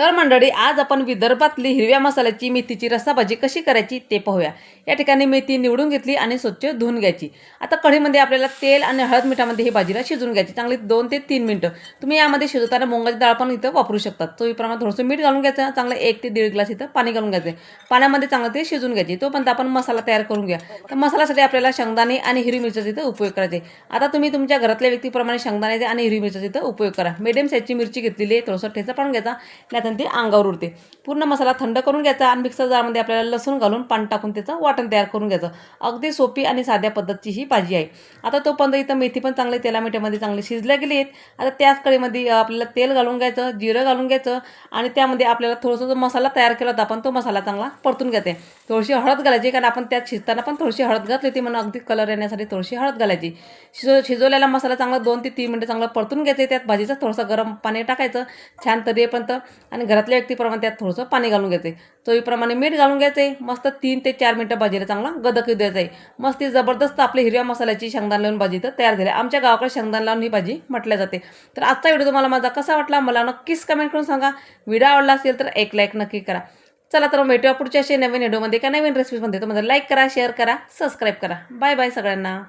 तर मंडळी आज आपण विदर्भातली हिरव्या मसाल्याची मेथीची रस्साभाजी कशी करायची ते पाहूया. या ठिकाणी मेथी निवडून घेतली आणि स्वच्छ धुवून घ्यायची. आता कढीमध्ये आपल्याला तेल आणि हळद मिठामध्ये ही भाजीला शिजवून घ्यायची. चांगली दोन ते तीन मिनटं. तुम्ही यामध्ये शिजवताना मुंगाची डाळ पण इथं वापरू शकतात चवीप्रमाणे थोडंसं मीठ घालून घ्यायचं. चांगलं एक ते दीड ग्लास इथं पाणी घालून घ्यायचं. पाण्यामध्ये चांगलं ते शिजून घ्यायची. तोपर्यंत आपण मसाला तयार करून घ्या तर मसाल्यासाठी आपल्याला शेंगदाणे आणि हिरवी मिरच्याचा इथं उपयोग करायचे आता तुम्ही तुमच्या घरातल्या व्यक्तीप्रमाणे शेंगदाण्याचे आणि हिरवी मिरच्याचा इथं उपयोग करा. मिडियम साईजची मिरची घेतलेली आहे. थोडंसं ठेचा पाडून घ्यायचा. नाहीतर ती अंगावर उडते. पूर्ण मसाला थंड करून घ्यायचा आणि मिक्सर जारमध्ये आपल्याला लसूण घालून पाणी टाकून त्याचं वाटण तयार करून घ्यायचं. अगदी सोपी आणि साध्या पद्धतीची ही भाजी आहे. आता तोपर्यंत इथं मेथी पण चांगली तेलामिठामध्ये चांगली शिजल्या गेली आहेत. आता त्याच कळीमध्ये आपल्याला तेल घालून घ्यायचं जिरं घालून घ्यायचं आणि त्यामध्ये आपल्याला थोडंसं जो मसाला तयार केला होता आपण तो मसाला चांगला परतून घ्यायचे थोडीशी हळद घालायची कारण आपण त्यात शिजताना पण थोडीशी हळद घातली होती म्हणून अगदी कलर येण्यासाठी थोडीशी हळद घालायची. शिजव शिजवलेला मसाला चांगला दोन ते तीन मिनटं चांगला परतून घ्यायचे. त्यात भाजीचं थोडंसं गरम पाणी टाकायचं. छान तरी येईपर्यंत आणि घरातल्या व्यक्तीप्रमाणे त्यात थोडंसं पाणी घालून घ्यायचे चवीप्रमाणे मीठ घालून घ्यायचे मस्त तीन ते चार मिनटं भाजीला चांगला गदक येऊ द्यायचं आहे मस्त ती जबरदस्त आपली हिरव्या मसाल्याची शेंगदाण लावून भाजी तर तयार झाली. आमच्या गावाकडे शेंगदाण लावून ही भाजी म्हटल्या जाते. तर आजचा व्हिडिओ तुम्हाला माझा कसा वाटला मला नक्कीच कमेंट करून सांगा. व्हिडिओ आवडला असेल तर एक लाईक नक्की करा. चला तर मग भेटूया पुढच्या असे नवीन व्हिडिओमध्ये का नवीन रेसिपीमध्ये तुम्हाला लाईक करा शेअर करा सबस्क्राईब करा. बाय बाय सगळ्यांना.